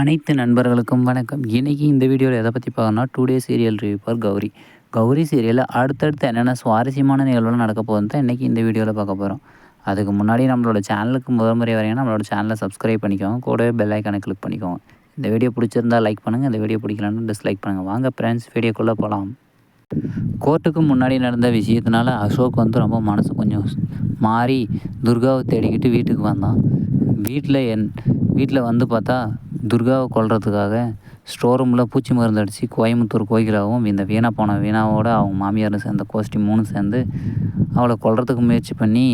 அனைத்து நண்பர்களுக்கும் வணக்கம். இன்றைக்கி இந்த வீடியோவில் எதை பற்றி பார்க்கணும்னா today serial review for Gowri. Gowri சீரியலில் அடுத்தடுத்து என்னென்ன சுவாரஸ்யமான நிகழ்வுலாம் நடக்க போகுதுன்னு தான் இன்றைக்கி இந்த வீடியோவில் பார்க்க போகிறோம் அதுக்கு முன்னாடி நம்மளோட சேனலுக்கு முதல் முறை வரீங்கன்னா நம்மளோட சேனலை சப்ஸ்கிரைப் பண்ணிக்கோங்க. கூடவே பெல் ஐக்கானை கிளிக் பண்ணிக்கோங்க. இந்த வீடியோ பிடிச்சிருந்தா லைக் பண்ணுங்கள் இந்த வீடியோ பிடிக்கலன்னு டிஸ்லைக் பண்ணுங்கள் வாங்க ஃப்ரெண்ட்ஸ் வீடியோக்குள்ளே போகலாம் கோர்ட்டுக்கு முன்னாடி நடந்த விஷயத்தினால அசோக் வந்து ரொம்ப மனசு கொஞ்சம் மாறி துர்காவை தேடிக்கிட்டு வீட்டுக்கு வந்தான். வீட்டில் என் வீட்டில் வந்து பார்த்தா துர்காவை கொல்றதுக்காக ஸ்டோர் ரூமில் பூச்சி மருந்து அடித்து கோயம்புத்தூர் கோகிலாவும் இந்த வீணா போன வீணாவோட அவங்க மாமியாரும் சேர்ந்த கோஷ்டி மூணும் சேர்ந்து அவளை கொல்றதுக்கு முயற்சி பண்ணி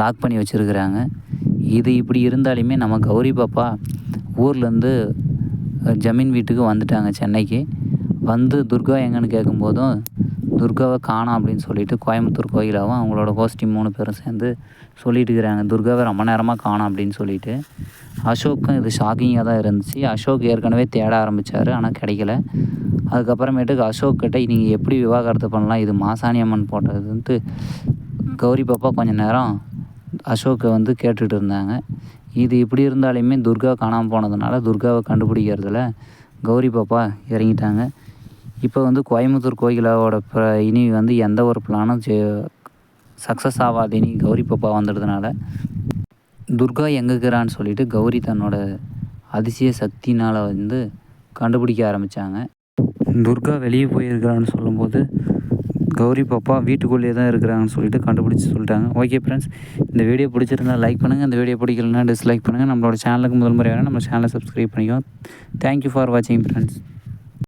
லாக் பண்ணி வச்சுருக்குறாங்க. இது இப்படி இருந்தாலுமே நம்ம கௌரி பாப்பா ஊர்லேருந்து ஜமீன் வீட்டுக்கு வந்துட்டாங்க சென்னைக்கு. வந்து துர்கா எங்கன்னு கேட்கும்போதும் துர்காவை காணோம் அப்படின்னு சொல்லிட்டு கோயம்புத்தூர் கோயிலாகவும் அவங்களோட கோஷ்டி மூணு பேரும் சேர்ந்து சொல்லிட்டு இருக்கிறாங்க. துர்காவை ரொம்ப நேரமாக காணோம் அப்படின்னு சொல்லிட்டு. அசோக்கும் இது ஷாக்கிங்காக தான் இருந்துச்சு. அசோக் ஏற்கனவே தேட ஆரம்பித்தார் ஆனால் கிடைக்கல. அதுக்கப்புறமேட்டுக்கு அசோக் கிட்ட நீங்கள் எப்படி விவாகரத்து பண்ணலாம்? இது மாசாணி அம்மன் போட்டதுன்ட்டு. கௌரி பாப்பா கொஞ்சம் நேரம் அசோக்கை வந்து கேட்டுட்டு இருந்தாங்க. இது இப்படி இருந்தாலுமே துர்கா காணாமல் போனதுனால துர்காவை கண்டுபிடிக்கிறதுல கௌரி பாப்பா இறங்கிட்டாங்க. இப்போ வந்து கோயம்புத்தூர் கோயிலாவோட ப இனி வந்து எந்த ஒரு பிளானும் சக்ஸஸ் ஆகாது. இனி கௌரி பாப்பா வந்துடுறதுனால. துர்கா எங்கே இருக்கிறான்னு சொல்லிட்டு கௌரி தன்னோட அதிசய சக்தினால் வந்து கண்டுபிடிக்க ஆரம்பித்தாங்க துர்கா வெளியே போயிருக்கிறான்னு சொல்லும்போது கௌரி பாப்பா வீட்டுக்குள்ளேயே தான் இருக்கிறாங்கன்னு சொல்லிட்டு கண்டுபிடிச்சி சொல்லிட்டாங்க. ஓகே ஃப்ரெண்ட்ஸ் இந்த வீடியோ பிடிச்சிருந்தா லைக் பண்ணுங்கள் இந்த வீடியோ பிடிக்கலன்னா டிஸ்லைக் பண்ணுங்கள் நம்மளோட சேனலுக்கு முதல் முறையாக நம்ம சேனலை சப்ஸ்கிரைப் பண்ணிக்கோ. தேங்க்யூ ஃபார் வாட்சிங் ஃப்ரெண்ட்ஸ்